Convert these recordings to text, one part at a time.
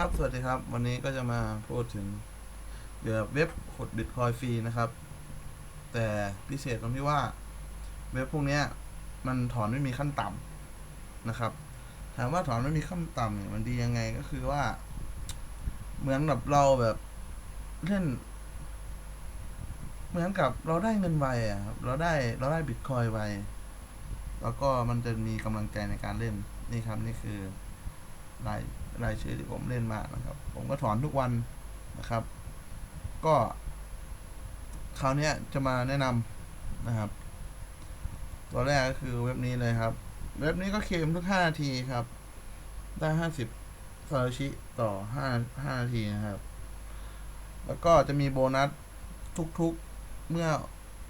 ครับสวัสดีครับ วันนี้ก็จะมาพูดถึงเกี่ยวกับเว็บขุดบิตคอยฟรีนะครับ แต่พิเศษตรงที่ว่าเว็บพวกนี้มันถอนไม่มีขั้นต่ำนะครับ ถามว่าถอนไม่มีขั้นต่ำเนี่ยมันดียังไงก็คือว่า เหมือนกับเราแบบเล่น เหมือนกับเราได้เงินไวอะครับเราได้เราได้บิตคอยไวแล้วก็มันจะมีกำลังใจในการเล่นนี่ครับนี่คือ รายรายชื่อที่ผมเล่นมานะครับ ผมก็ถอนทุกวันนะครับ ก็คราวนี้จะมาแนะนำนะครับ ตัวแรกก็คือเว็บนี้เลยครับ เว็บนี้ก็เคมทุก 5 นาทีครับ ได้ 50ซาโตชิต่อ 5 5 นาทีนะครับ แล้วก็จะมีโบนัสทุกๆเมื่อ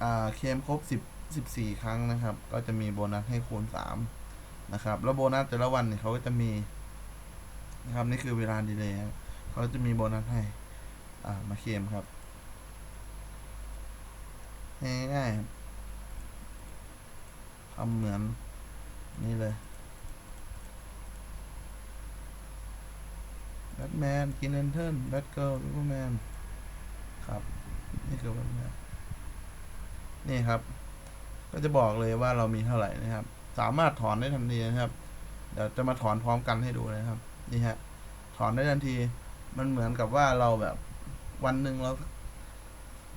อเคมครบ 10 14 ครั้งนะครับ ก็จะมีโบนัสให้คูณ 3 นะครับ แล้วโบนัสแต่ละวันเนี่ยเขาก็จะมี นะครับ นี่คือเวลาดีเลยครับเขาจะมีโบนัสให้ อ่า มาเคลมครับง่ายๆทำเหมือนนี่เลยแบทแมนกินเลนเทิร์นแบทเกิลซูเปอร์แมนครับ นี่คือแบทแมนนี่ครับ ก็จะบอกเลยว่าเรามีเท่าไหร่นะครับ สามารถถอนได้ทันทีนะครับ เดี๋ยวจะมาถอนพร้อมกันให้ดูนะครับ นี่ฮะ ถอนได้ทันที มันเหมือนกับว่าเราแบบวันหนึ่งเรา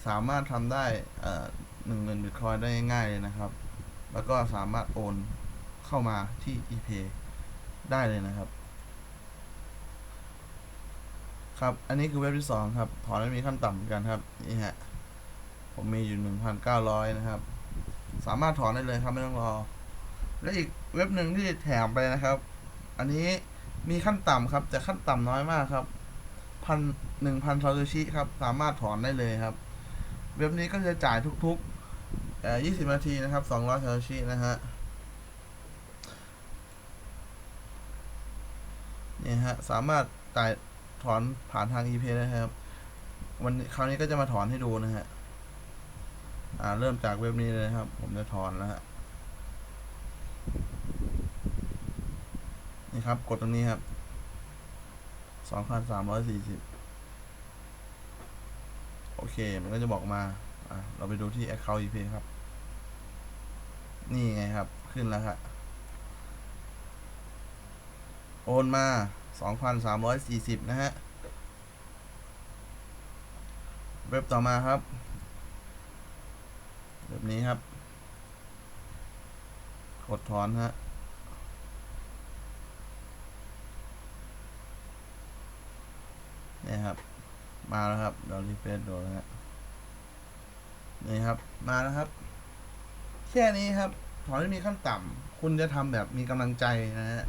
สามารถทำได้เอ่อหนึ่งหมื่นบิตคอยได้ง่ายเลยนะครับ แล้วก็สามารถโอนเข้ามาที่ ePay ได้เลยนะครับ ครับ อันนี้คือเว็บที่สองครับ ถอนไม่มีขั้นต่ำเหมือนกันครับ นี่ฮะ ผมมีอยู่หนึ่งพันเก้าร้อยนะครับ สามารถถอนได้เลยครับไม่ต้องรอ และอีกเว็บหนึ่งที่แถมไปนะครับ อันนี้ มีขั้นต่ำครับ แต่ขั้นต่ำน้อยมากครับพันหนึ่งพันซาโตชิครับ สามารถถอนได้เลยครับ เว็บนี้ก็จะจ่ายทุกๆเอ่อยี่สิบนาทีนะครับสองร้อยซาโตชินะฮะนี่ฮะ สามารถจ่ายถอนผ่านทาง ePay ได้ครับ วันคราวนี้ก็จะมาถอนให้ดูนะฮะ อ่า เริ่มจากเว็บนี้เลยครับ ผมจะถอนแล้วฮะ นี่ครับ กดตรงนี้ครับสองพันสามร้อยสี่สิบโอเค มันก็จะบอกมา อะ เราไปดูที่ Account EP ครับ นี่ไงครับ ขึ้นแล้วครับโอนมาสองพันสามร้อยสี่สิบนะฮะ เว็บต่อมาครับแบบนี้ครับ กดถอนฮะ ครับ มาแล้วครับเรารีเฟรชดูนะฮะนี่ครับ มาแล้วครับ แค่นี้ครับถอนไม่มีขั้นต่ำคุณจะทำแบบมีกำลังใจนะฮะ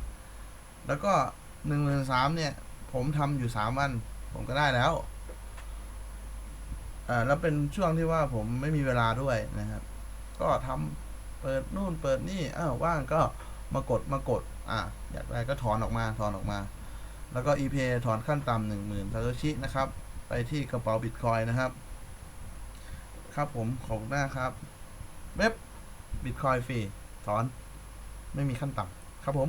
แล้วก็หนึ่งหมื่นสามเนี่ย ผมทำอยู่สามวัน ผมก็ได้แล้วอ่าแล้วเป็นช่วงที่ว่าผมไม่มีเวลาด้วยนะครับ ก็ทำเปิดนู่นเปิดนี่อ้าวว่างก็มากดมากด อะอยากได้ก็ถอนออกมาถอนออกมา แล้วก็ EPA ถอนขั้นต่ำหนึ่งหมื่นซาโตชินะครับ ไปที่กระเป๋าบิตคอยนะครับ ครับผมขอบหน้าครับ เว็บบิตคอยฟรีถอน ไม่มีขั้นต่ำครับผม